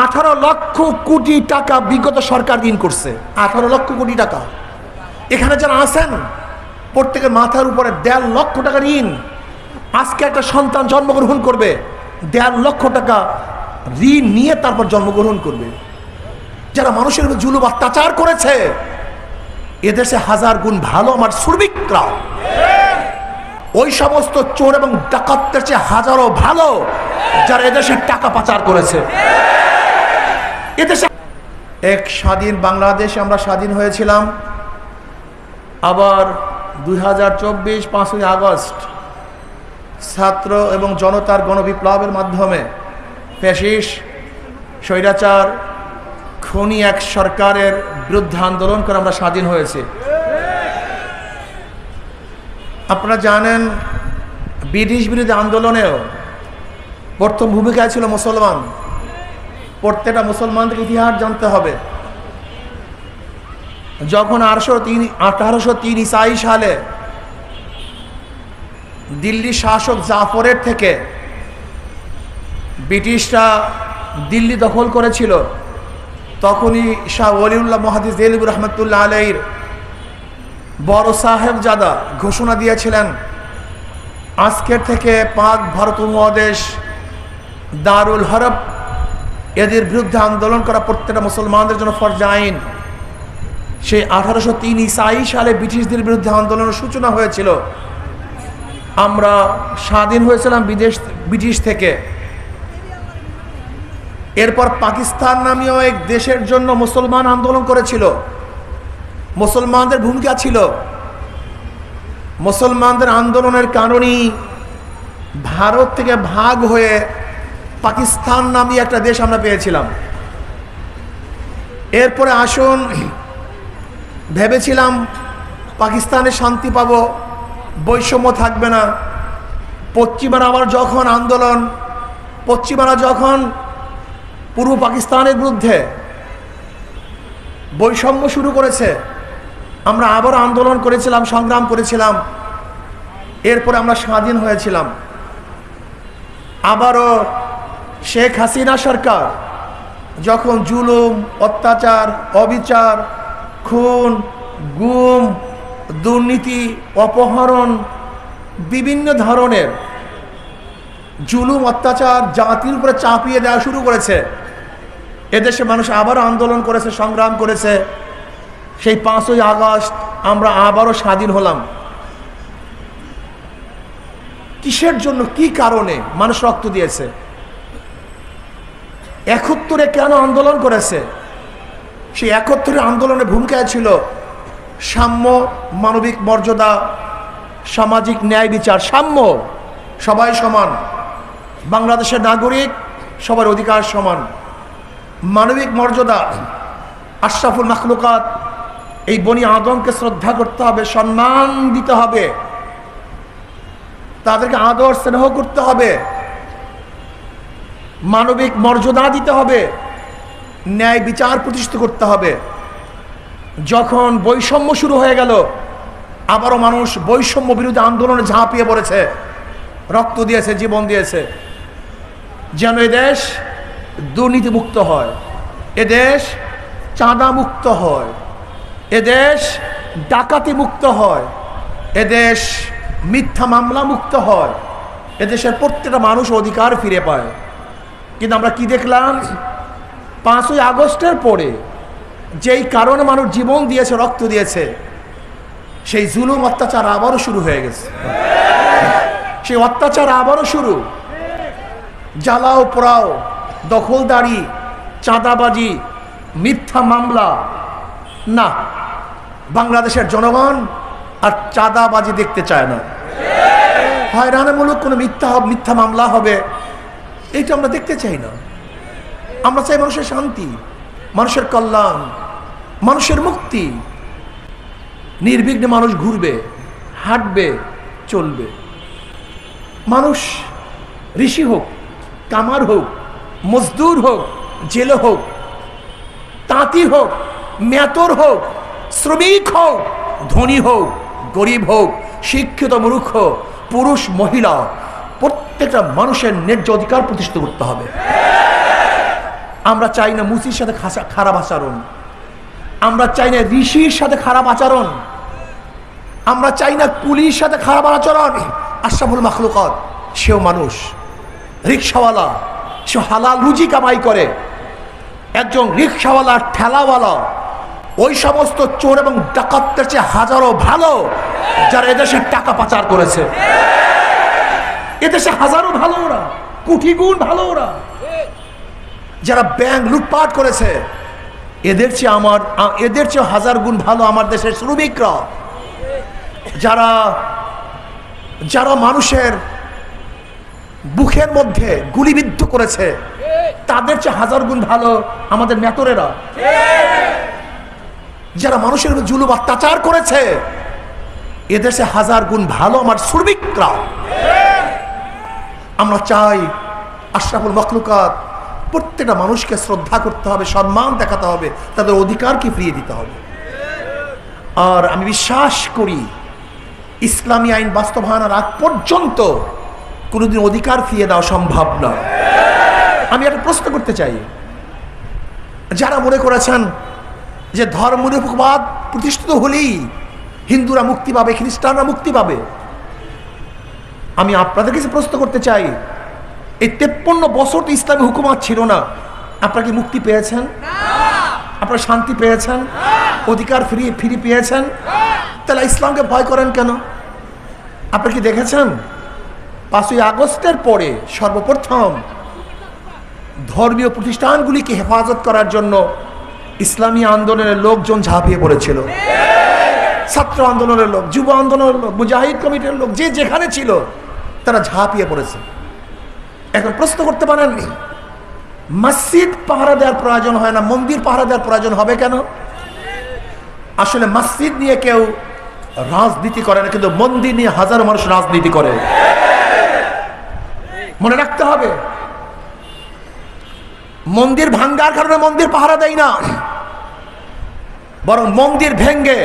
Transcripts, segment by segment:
আঠারো লক্ষ কোটি টাকা বিগত সরকার ঋণ করছে। আঠারো লক্ষ কোটি টাকা। এখানে যারা আছেন, প্রত্যেকের মাথার উপরে দেড় লক্ষ টাকা ঋণ। আজকে একটা সন্তান জন্মগ্রহণ করবে, দেড় লক্ষ টাকা ঋণ নিয়ে তারপর জন্মগ্রহণ করবে। যারা মানুষের উপর জুলুম, অত্যাচার করেছে, এদেশে হাজার গুণ ভালো আমার শ্রমিকরা ওই সমস্ত চোর এবং ডাকাতদের চেয়ে হাজারো ভালো যারা এদেশে টাকা পাচার করেছে। এক স্বাধীন বাংলাদেশে আমরা স্বাধীন হয়েছিলাম। আবার দুই হাজার চব্বিশ পাঁচই আগস্ট ছাত্র এবং জনতার গণবিপ্লবের মাধ্যমে ফ্যাসিস স্বৈরাচার, খনি এক সরকারের বিরুদ্ধে আন্দোলন করে আমরা স্বাধীন হয়েছি। আপনারা জানেন, ব্রিটিশ বিরোধী আন্দোলনেও প্রথম ভূমিকায় ছিল মুসলমান। প্রত্যেকটা মুসলমানদের ইতিহাস জানতে হবে। যখন আঠারোশো তিন আঠারোশো তিন ইসাই সালে দিল্লি শাসক জাফরের থেকে ব্রিটিশরা দিল্লি দখল করেছিল, তখনই শাহ ওলিউল্লাহ মহাদিস দেলিবুর রহমতুল্লাহ আলাইর বড় সাহেব জাদা ঘোষণা দিয়েছিলেন, আজকের থেকে পাক ভারত উপমহাদেশ দারুল হরব এদের বিরুদ্ধে আন্দোলন করা প্রত্যেকটা মুসলমানদের জন্য ফরজ আইন। সেই আঠারোশো তিন ইসাই সালে ব্রিটিশদের বিরুদ্ধে আন্দোলনের সূচনা হয়েছিল। আমরা স্বাধীন হয়েছিলাম বিদেশ, ব্রিটিশ থেকে। এরপর পাকিস্তান নামীয় এক দেশের জন্য মুসলমান আন্দোলন করেছিল। মুসলমানদের ভূমিকা ছিল মুসলমানদের আন্দোলনের কারণেই ভারত থেকে ভাগ হয়ে পাকিস্তান নামী একটা দেশ আমরা পেয়েছিলাম। এরপরে আসুন, ভেবেছিলাম পাকিস্তানে শান্তি পাব, বৈষম্য থাকবে না। পশ্চিমারা আবার যখন আন্দোলন, পশ্চিমারা যখন পূর্ব পাকিস্তানের বিরুদ্ধে বৈষম্য শুরু করেছে, আমরা আবার আন্দোলন করেছিলাম, সংগ্রাম করেছিলাম। এরপরে আমরা স্বাধীন হয়েছিলাম। আবারও শেখ হাসিনা সরকার যখন জুলুম, অত্যাচার, অবিচার, খুন, গুম, দুর্নীতি, অপহরণ, বিভিন্ন ধরনের জুলুম, অত্যাচার, জাতির উপরে চাপিয়ে দেওয়া শুরু করেছে, এদেশে মানুষ আবারও আন্দোলন করেছে, সংগ্রাম করেছে। সেই পাঁচই আগস্ট আমরা আবারও স্বাধীন হলাম। কিসের জন্য, কি কারণে মানুষ রক্ত দিয়েছে? একত্তরে কেন আন্দোলন করেছে? সেই একত্তরে আন্দোলনের ভূমিকায় ছিল সাম্য, মানবিক মর্যাদা, সামাজিক ন্যায় বিচার। সাম্য, সবাই সমান। বাংলাদেশের নাগরিক, সবার অধিকার সমান। মানবিক মর্যাদা, আশরাফুল মাখলুকাত, এই বনি আদমকে শ্রদ্ধা করতে হবে, সম্মান দিতে হবে। তাদেরকে আদর স্নেহ করতে হবে। মানবিক মর্যাদা দিতে হবে, ন্যায় বিচার প্রতিষ্ঠিত করতে হবে। যখন বৈষম্য শুরু হয়ে গেল, আবারও মানুষ বৈষম্য বিরোধী আন্দোলনে ঝাঁপিয়ে পড়েছে, রক্ত দিয়েছে, জীবন দিয়েছে। যেন এদেশ দুর্নীতিমুক্ত হয় এদেশ চাঁদা মুক্ত হয় এদেশ ডাকাতি মুক্ত হয় এদেশ মিথ্যা মামলা মুক্ত হয় এদেশের প্রত্যেকটা মানুষ অধিকার ফিরে পায়। কিন্তু আমরা কি দেখলাম? পাঁচই আগস্টের পরে যেই কারণে মানুষ জীবন দিয়েছে, রক্ত দিয়েছে, সেই জুলুম অত্যাচার আবারও শুরু হয়ে গেছে। সেই অত্যাচার আবারও শুরু। জ্বালাও, পোড়াও, দখলদারি, চাঁদাবাজি, মিথ্যা মামলা। না, বাংলাদেশের জনগণ আর চাঁদাবাজি দেখতে চায় না। হয়রানামূলক কোনো মিথ্যা মিথ্যা মামলা হবে। এইটা আমরা দেখতে চাই না। আমরা চাই মানুষের শান্তি, মানুষের কল্যাণ, মানুষের মুক্তি। নির্বিঘ্নে মানুষ ঘুরবে, হাঁটবে, চলবে। মানুষ ঋষি হোক, কামার হোক, মজদুর হোক, জেলে হোক, তাঁতি হোক মেতর হোক, শ্রমিক হোক, ধনী হোক, গরিব হোক, শিক্ষিত মূর্খ, পুরুষ, মহিলা প্রত্যেকটা মানুষের ন্যায্য অধিকার প্রতিষ্ঠিত করতে হবে। আমরা চাই না মুসির সাথে খারাপ আচরণ। আমরা চাই না ঋষির সাথে খারাপ আচরণ। আমরা চাই না কুলির সাথে খারাপ আচরণ। আশরাফুল মাখলুকত, সেও মানুষ। রিক্সাওয়ালা, সে হালাল রুজি কামাই করে। একজন রিক্সাওয়ালা, ঠেলাওয়ালা, ওই সমস্ত চোর এবং ডাকাতদের চেয়ে হাজারো ভালো, যারা এদেশে টাকা পাচার করেছে। এদেশে হাজারো ভালো ওরা, কোটি গুণ ভালো ওরা। যারা ব্যাংক লুটপাট করেছে, এদের চেয়ে আমার, এদের চেয়ে হাজার গুণ ভালো আমার দেশের শ্রমিকরা। যারা যারা মানুষের বুকের মধ্যে গুলিবিদ্ধ করেছে, তাদের চেয়ে হাজার গুণ ভালো আমাদের মেতরেরা যারা মানুষের জুলুম, অত্যাচার করেছে এদেশে হাজার গুণ ভালো আমার শ্রমিকরা। আমরা চাই আশরাফুল মখলুকাত প্রত্যেকটা মানুষকে শ্রদ্ধা করতে হবে, সম্মান দেখাতে হবে, তাদের অধিকারকে ফিরিয়ে দিতে হবে। আর আমি বিশ্বাস করি ইসলামী আইন বাস্তবায়নের আগ পর্যন্ত কোনোদিন অধিকার ফিরিয়ে দেওয়া সম্ভব নয় আমি একটা প্রশ্ন করতে চাই। যারা মনে করেছেন যে ধর্মনিরপেক্ষবাদ প্রতিষ্ঠিত হলেই হিন্দুরা মুক্তি পাবে, খ্রিস্টানরা মুক্তি পাবে আমি আপনাদের কাছে প্রশ্ন করতে চাই, এই তেপ্পন্ন বছর তো ইসলামী হুকুমাত ছিল না। আপনারা কি মুক্তি পেয়েছেন? আপনারা শান্তি পেয়েছেন? অধিকার ফিরিয়ে ফিরে পেয়েছেন? তাহলে ইসলামকে ভয় করেন কেন? আপনারা কি দেখেছেন? পাঁচই আগস্টের পরে সর্বপ্রথম ধর্মীয় প্রতিষ্ঠানগুলিকে হেফাজত করার জন্য ইসলামী আন্দোলনের লোকজন ঝাঁপিয়ে পড়েছিল। ছাত্র আন্দোলনের লোক, যুব আন্দোলনের লোক, মুজাহিদ কমিটির লোক, যে যেখানে ছিল তারা ঝাঁপিয়ে পড়েছে। এখন প্রশ্ন করতে পারেননি মসজিদ পাহারা দেওয়ার প্রয়োজন হয় না, মন্দির পাহারা দেওয়ার প্রয়োজন হবে কেন? আসলে মসজিদ নিয়ে কেউ রাজনীতি করে না, কিন্তু মন্দির নিয়ে হাজারো মানুষ রাজনীতি করে। মনে রাখতে হবে, মন্দির ভাঙ্গার কারণে মন্দির পাহারা দেয় না, বরং মন্দির ভেঙ্গে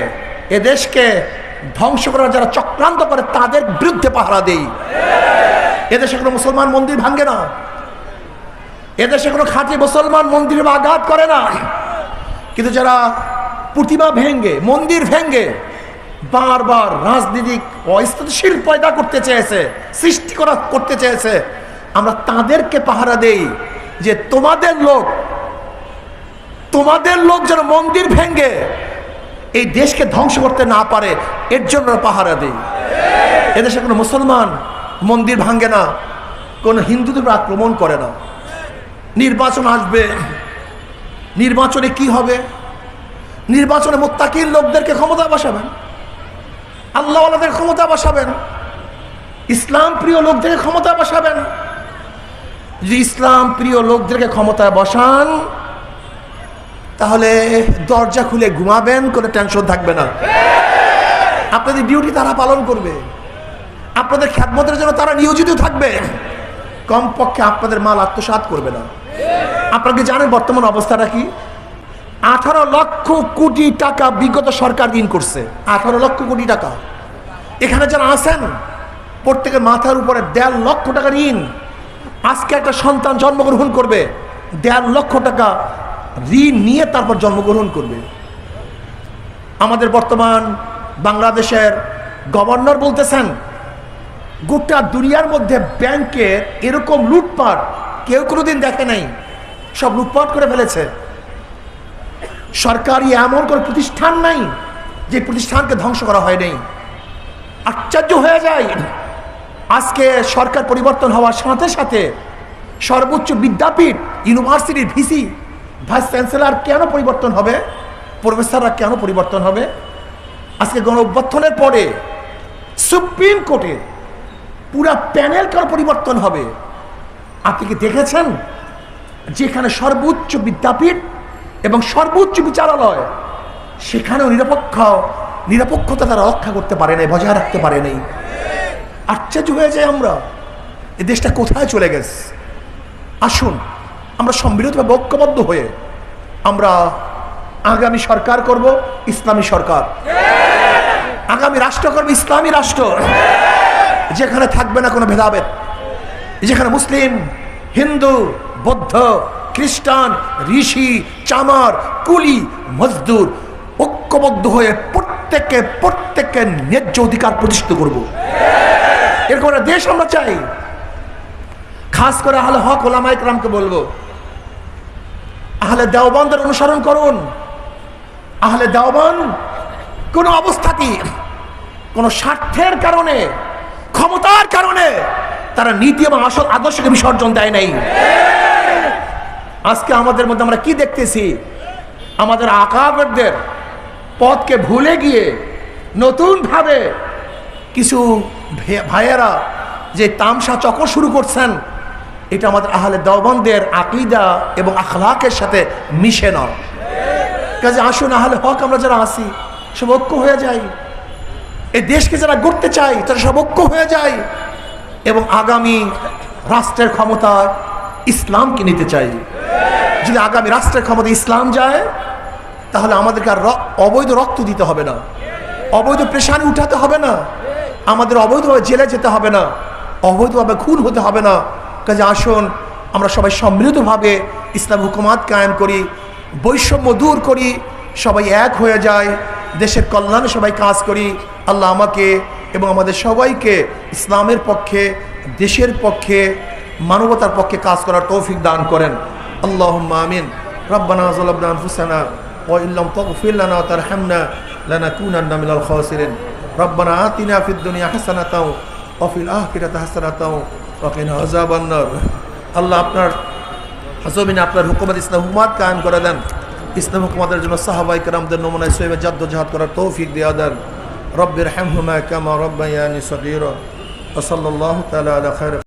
এ দেশকে ধ্বংস করার যারা চক্রান্ত করে, তাদের বিরুদ্ধে পাহারা দেই। এদেশে কোনো মুসলমান মন্দির ভাঙ্গে না। এদেশে কোনো খাঁটি মুসলমান মন্দিরে আঘাত করে না। কিন্তু যারা প্রতিমা ভেঙ্গে মন্দির ভেঙ্গে বারবার রাজনীতিক অস্থিতিশীল পয়দা করতে চেয়েছে, সৃষ্টি করা করতে চেয়েছে, আমরা তাদেরকে পাহারা দেই যে তোমাদের লোক তোমাদের লোক যেন মন্দির ভেঙ্গে এই দেশকে ধ্বংস করতে না পারে, এর জন্য পাহারা দেই। এদেশে কোনো মুসলমান মন্দির ভাঙ্গে না, কোনো হিন্দুদের আক্রমণ করে না। নির্বাচন আসবে। নির্বাচনে কি হবে? নির্বাচনে মোত্তাকির লোকদেরকে ক্ষমতা বসাবেন। আল্লাহওয়ালাদের ক্ষমতা বসাবেন। ইসলাম প্রিয় লোকদেরকে ক্ষমতা বসাবেন। যদি ইসলাম প্রিয় লোকদেরকে ক্ষমতায় বসান তাহলে দরজা খুলে ঘুমাবেন, কোনো টেনশন থাকবে না। আপনাদের ডিউটি তারা পালন করবে। আপনাদের খ্যাতমতের জন্য তারা নিয়োজিত থাকবে। কমপক্ষে আপনাদের মাল আত্মসাৎ করবে না। আপনারা জানেন বর্তমান অবস্থাটা কি? আঠারো লক্ষ কোটি টাকা বিগত সরকার ঋণ করছে। আঠারো লক্ষ কোটি টাকা। এখানে যারা আছেন, প্রত্যেকের মাথার উপরে দেড় লক্ষ টাকা ঋণ। আজকে একটা সন্তান জন্মগ্রহণ করবে, দেড় লক্ষ টাকা ঋণ নিয়ে তারপর জন্মগ্রহণ করবে। আমাদের বর্তমান বাংলাদেশের গভর্নর বলতেছেন, গোটা দুনিয়ার মধ্যে ব্যাংকের এরকম লুটপাট কেউ কোনোদিন দেখে নাই। সব লুটপাট করে ফেলেছে। সরকারি এমন কোনো প্রতিষ্ঠান নাই যে প্রতিষ্ঠানকে ধ্বংস করা হয় নাই। আশ্চর্য হয়ে যায়, আজকে সরকার পরিবর্তন হওয়ার সাথে সাথে সর্বোচ্চ বিদ্যাপীঠ, ইউনিভার্সিটির ভিসি ভাইস চ্যান্সেলর কেন পরিবর্তন হবে? প্রফেসররা কেন পরিবর্তন হবে? আজকে গণ অভ্যর্থনের পরে সুপ্রিম কোর্টের পুরা প্যানেল কেন পরিবর্তন হবে? আপনি কি দেখেছেন? যেখানে সর্বোচ্চ বিদ্যাপীঠ এবং সর্বোচ্চ বিচারালয়, সেখানেও নিরপেক্ষ, নিরপেক্ষতা তারা রক্ষা করতে পারে নাই, বজায় রাখতে পারে নাই। আশ্চর্য হয়ে যায় আমরা। এ দেশটা কোথায় চলে গেছে? আসুন আমরা সম্মিলিতভাবে ঐক্যবদ্ধ হয়ে আমরা আগামী সরকার করব, ইসলামী সরকার। আগামী রাষ্ট্র করবে, ইসলামী রাষ্ট্র। যেখানে থাকবে না কোনো ভেদাভেদ। যেখানে মুসলিম, হিন্দু, বৌদ্ধ, খ্রিস্টান, ঋষি, চামার, কুলি, মজদুর ঐক্যবদ্ধ হয়ে প্রত্যেককে প্রত্যেককে ন্যায্য অধিকার প্রতিষ্ঠিত করব। এরকম দেশ আমরা চাই। খাস করে আহলে হক ওলামা ইকরামকে বলব আহলে দেওবন্দের অনুসরণ করুন। আহলে দেওবন কোনো অবস্থাতেই, কোনো স্বার্থের কারণে, ক্ষমতার কারণে তারা নীতি এবং আসল আদর্শকে বিসর্জন দেয় নাই। আজকে আমাদের মধ্যে আমরা কি দেখতেছি? আমাদের আকাবেরদের পথকে ভুলে গিয়ে নতুনভাবে কিছু ভাইয়েরা যে তামসা চক্র শুরু করছেন এটা আমাদের আহলে দেওবন্দের আকিদা এবং আখলাকের সাথে মিশে না। কাজে আসুন, আহলে হক আমরা যারা আসি সব ঐক্য হয়ে যাই। এই দেশকে যারা গড়তে চাই, তারা সব ঐক্য হয়ে যায় এবং আগামী রাষ্ট্রের ক্ষমতা ইসলামকে নিতে চাই। যদি আগামী রাষ্ট্রের ক্ষমতা ইসলাম যায়, তাহলে আমাদেরকে আর অবৈধ রক্ত দিতে হবে না। অবৈধ পেশানি উঠাতে হবে না। আমাদের অবৈধভাবে জেলে যেতে হবে না। অবৈধভাবে খুন হতে হবে না। কাজে আসুন আমরা সবাই সম্মিলিতভাবে ইসলাম হুকুমাত কায়েম করি বৈষম্য দূর করি সবাই এক হয়ে যায় দেশের কল্যাণে সবাই কাজ করি আল্লাহ আমাকে এবং আমাদের সবাইকে ইসলামের পক্ষে দেশের পক্ষে মানবতার পক্ষে কাজ করার তৌফিক দান করেন আল্লাহ আমিন রব্বানা ظلمنا أنفسنا وإن لم تغفر لنا وترحمنا لنكونن من الخاسرين ربنا آتنا في الدنيا حسنة وفي الآخرة حسنة وقنا عذاب النار আল্লাহ আপনার জমিনে আপনার হুকুমত ইসলাম হুকুমাত কায়েম করে দেন ইসলাম হুকুমাতের জন্য সাহাবাই কেরামদের নমুনায় সোয়েবে জাদ্দ জাহাদ করার তৌফিক দেওয়া দেন রব্বির হ্যামহুমা কামা রব্বায়ানি সগীরা وصلى الله تعالى على خير